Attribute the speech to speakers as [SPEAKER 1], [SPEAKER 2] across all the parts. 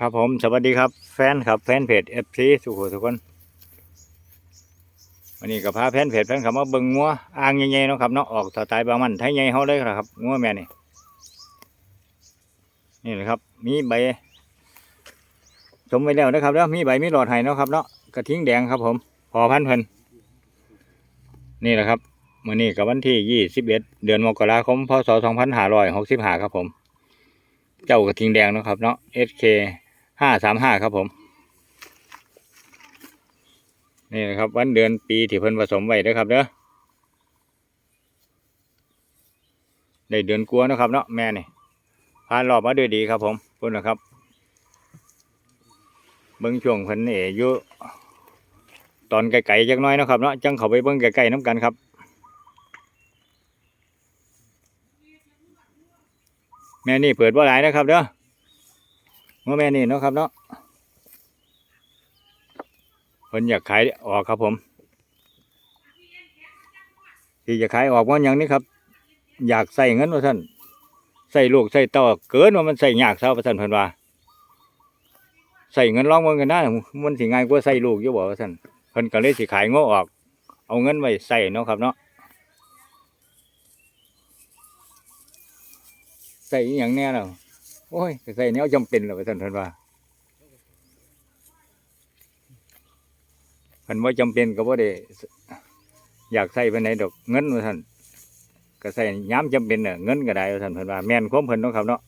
[SPEAKER 1] ครับผม สวัสดีครับ แฟนครับแฟนเพจเอฟซีสุโขทุกคน วันนี้ก็พาแฟนเพจแฟนคำว่าเบิงงัวอ่างใหญ่ๆเนาะครับเนาะออกสไตล์บางมันไทยใหญ่เฮาเลยครับงัวแม่นี่นี่แหละครับ มีใบชมไว้แล้วนะครับแล้วมีใบมีหลอดไห้เนาะครับเนาะกระทิงแดงครับผม พอพันเพลินนี่แหละครับวันนี้กับวันที่ยี่สิบเอ็ดเดือนมกราคมพศสองพันห้าร้อยหกสิบห้าครับผม เจ้ากระทิงแดงนะครับเนาะ SK ห้าสามห้าครับผม นี่นะครับ วันเดือนปีที่เพิ่นผสมไว้ด้อครับเด้อได้เดือนกลัวนะครับเนาะแม่นี่ผ่านรอบมาด้วยดีครับ ผมพุ่นนะครับเบิ้งช่วงเพิ่นนี่อยู่ตอนไกลๆจักน้อยนะครับเนาะจังเขาไปเบิ้งไกลๆน้ำกันครับแม่นี่เปิดว่าหลายนะครับเด้อ เมื่อแม่นี่เนาะครับเนาะเพิ่นอยากขายออกครับผม ที่จะขายออกว่าอย่างนี้ครับ อยากใส่เงินว่าท่านใส่ลูกใส่ต่อเกินว่ามันใส่ยากเท่าว่าท่านเพิ่นว่าใส่เงินร้องเงินกันได้มันสิง่ายกว่าใส่ลูกอยู่บ่ว่าท่านเพิ่นก็เลยสิขายงอออก เอาเงินไว้ใส่เนาะครับเนาะใส่อย่างแน่แล้ว โอ้ยใส่แนวจำเป็นแล้วว่าท่านพันว่าเพิ่นว่าจำเป็นก็บ่ได้อยากใส่ไปไหนดอกเงินว่าท่านก็ใส่ย้ำจำเป็นเน่ะเงินก็ได้ว่าท่านเพิ่นว่าแม่นความเพิ่นเนาะครับเนาะ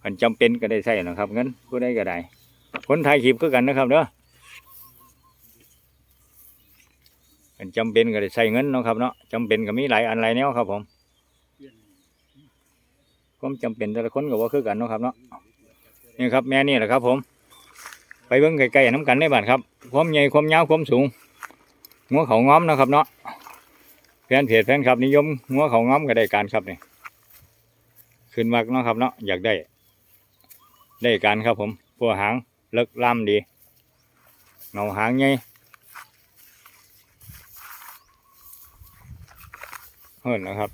[SPEAKER 1] เพิ่นจำเป็นก็ได้ใส่นะครับ เงินผู้ใดก็ได้คนไทยขีบคือกันนะครับเด้อเพิ่นจำเป็นก็ได้ใส่เงินเนาะครับเนาะจำเป็นก็มีหลายอันหลายแนวครับผม ความจำเป็นแต่ละคนก็ว่าคือกันเนาะครับเนาะนี่ครับแม่นี่แหละครับ ผม ไปเบิ่งไกลๆน้ำกันในบ้านครับความใหญ่ความยาวความสูงงัวเขาง้อมนะครับเนาะแฟนเพจแฟนครับนิยมงัวเขาง้อมก็ได้การครับนี่ขึ้นมากเนาะครับเนาะอยากได้ ได้การครับ ผมพวหางเลิกล่ำดีเงาหางใหญ่เฮิ่นนะครับ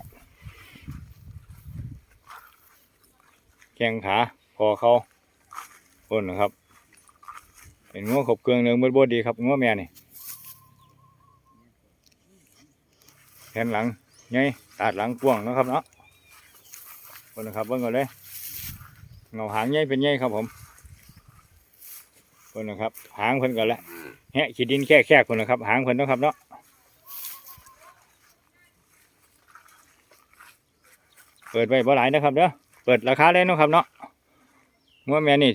[SPEAKER 1] แข้งขาคอเขาคนนะครับ เป็นงัวขบเครื่องเนื้อมืดบดดีครับงัวแม่นี่แขนหลังไงตาดหลังกว้างนะครับเนาะคนนะครับเบิ่งก่อนเลยเงาหางใหญ่เป็นใหญ่ครับผมคนนะครับ หางเพิ่นก่อนละแหะขีดดินแค่แค่คนนะครับ หางเพิ่นนะครับเนาะเปิดไว้บ่หลายนะครับเด้อ เปิดราคาเลยนะครับเนาะงวแม่นี่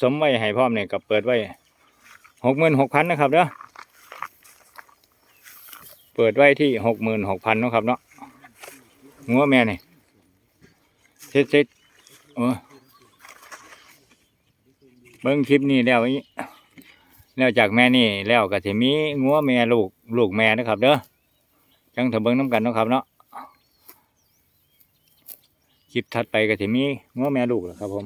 [SPEAKER 1] สมไว้ให้พร้อมเนี่ยกับเปิดไว้หกหมื่นหกพันนะครับเด้อเปิดไว้ที่หกหมื่นหกพันนะครับเนาะงวแม่นี่เซ็ตเซ็ตโอ้เบิ้งคลิปนี้แล้วอีแล้วจากแม่นี่แล้วก็จะมีงัวแม่ลูกลูกแม่นะครับเด้อจังถ้าเบิ้งน้ำกันนะครับเนาะ คลิปถัดไปก็จะมีง้อแม่ลูกแหละครับ ผม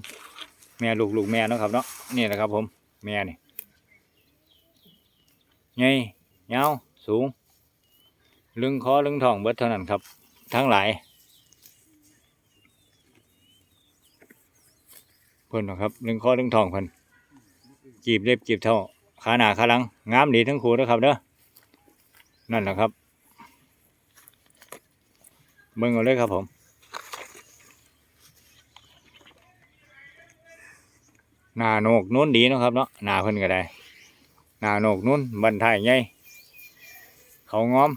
[SPEAKER 1] แม่ลูกลูกแม่เนาะครับเนาะนี่แหละครับ ผม แม่นี่ใหญ่ยาวสูง ลึงคอลึงท้องเบิดเท่านั้นครับ ทั้งหลายเพิ่นนะครับลึงคอลึงท้องเพิ่นจีบเล็บจีบเท่าขาหนาขาหลังงามดีทั้งคู่นะครับเด้อนั่นแหละครับเบิ่งเอาเลยครับผม หนาโนกนู้นดีเนาะครับเนาะหนาเพิ่นก็ได้หนาโนกนู้นบันทายใหญ่เขาง้อม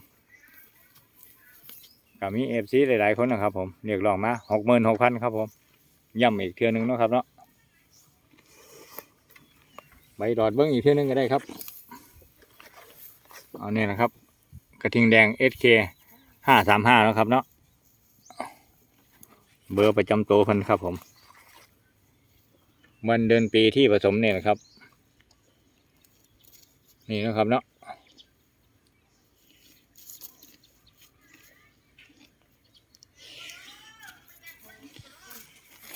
[SPEAKER 1] ก็มีเอฟซีหลายๆคนนะครับผมเรียกร้องมาหกหมื่นหกพันครับผมย้ำอีกเทื่อนึงเนาะครับเนาะใบดอดเบิ้งอีกเทื่อนึงก็ได้ครับเอาเนี่ยนะครับ กระทิงแดง SK ห้าสามห้านะครับเนาะเบอร์ประจำตัวเพิ่นครับผม วันเดือนปีที่ผสมเนี่ยนะครับ นี่นะครับเนาะ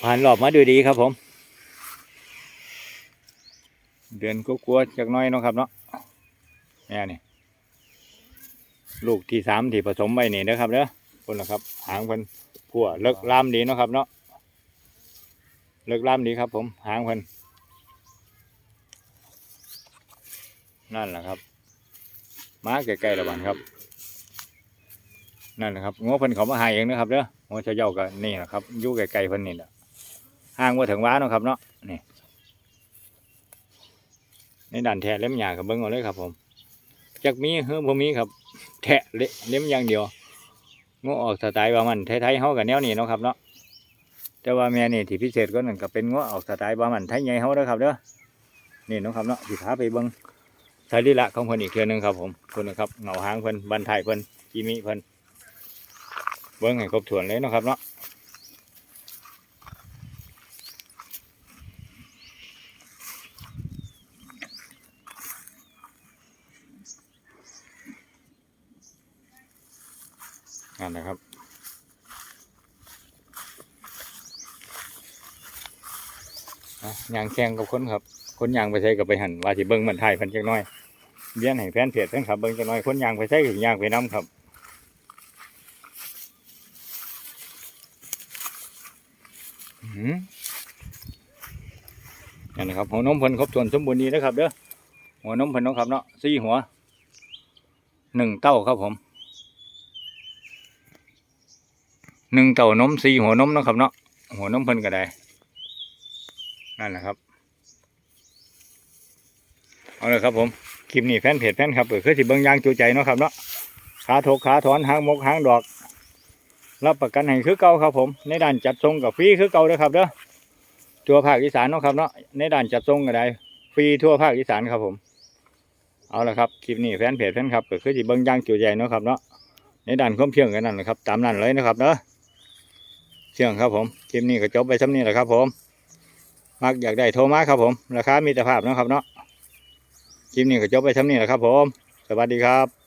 [SPEAKER 1] ผ่านรอบมาดูดีครับผม เดือนก็กลัวๆจากน้อยเนาะครับเนาะแม่นี่ลูกที่สามที่ผสมไปนี่นะครับเด้อคนละครับ หางเพิ่นพัวเลิกลามดีเนาะครับเนาะ เลิกล่ามดีครับผมหางเพิ่นนั่นแหละครับมาใกล้ๆระบานครับ นั่นแหละครับงัวเพิ่นเขามาหาเองนะครับเด้องัวเชาเย้าก็นี่แหละครับอยู่ไกลๆเพิ่นนี่แหละห่างว่าถึงว้าเนาะครับเนาะนี่ในด่านแทะเล็มหยากับเบิ้งเอาเลยครับผมจักมีเฮ้อบ่มีครับ แทะเล็มอย่างเดียวงัวออกสไตล์ว่ามันไทยๆเฮากับแนวนี้เนาะครับเนาะ แต่ว่าแม่นี่ที่พิเศษก็นั่นก็เป็นงัวออกสไตล์ว่ามันไทยใหญ่เฮาเด้อครับเด้อนี่เนาะครับเนาะสิพาไปเบิ่งสรีระของเพิ่นอีกเทื่อหนึงครับผมเพิ่นนะครับเหงาหางเพิ่นบันไทยเพิ่นกีมีเพิ่นเบิ้งให้ครบถ้วนเลยเนาะครับเนาะนั่นนะครับอะ ยางแข่งกับคนครับ คนยางไปใช้กับไปหันว่าสิเบิ้งมันไทยเพันจักน้อยเบี้ยนให้แฟนเพจแฟนครับเบิ้งจักน้อยคนยางไปใช้ถึงยางไปน้ำครับอื้อหือนั่นะครับหัวนมเพิ่นครบถ้วนสมบูรณ์ดีนะครับเด้อหัวนมเพิ่นเนาะครับเนาะสี่หัวหนึ่งเต้าครับผมหนึ่งเต้านมสี่หัวนมนะครับเนาะหัวนมเพิ่นก็ได้ นั่นแหละครับ เอาเลยครับผม คลิปนี้แฟนเพจแฟนครับเปิดคือสิเบิ่งยางจูใจเนาะครับเนาะขาถกขาถอนหางมกหางดอก รับประกันให้คือเก่าครับผม ในด้านจัดส่งกับฟรีคือเก่าเด้อครับเด้อทั่วภาคอีสานเนาะครับเนาะในด้านจัดส่งก็ได้ฟรีทั่วภาคอีสานครับผม เอาละครับคลิปนี้แฟนเพจแฟนครับก็คือสิเบิ่งย่างจุใจเนาะครับเนาะในด้านความเพียงกันนั่นแหละครับ ตามนั้นเลยนะครับเนาะเชื่องครับผมคลิปนี้ก็จบไปซ้ำนี้แหละครับผม มักอยากได้โทรมาครับผม ราคามีแต่ภาพนะครับเนาะคลิปนี้ก็จบไปซ้งนี้แหละครับผม สวัสดีครับ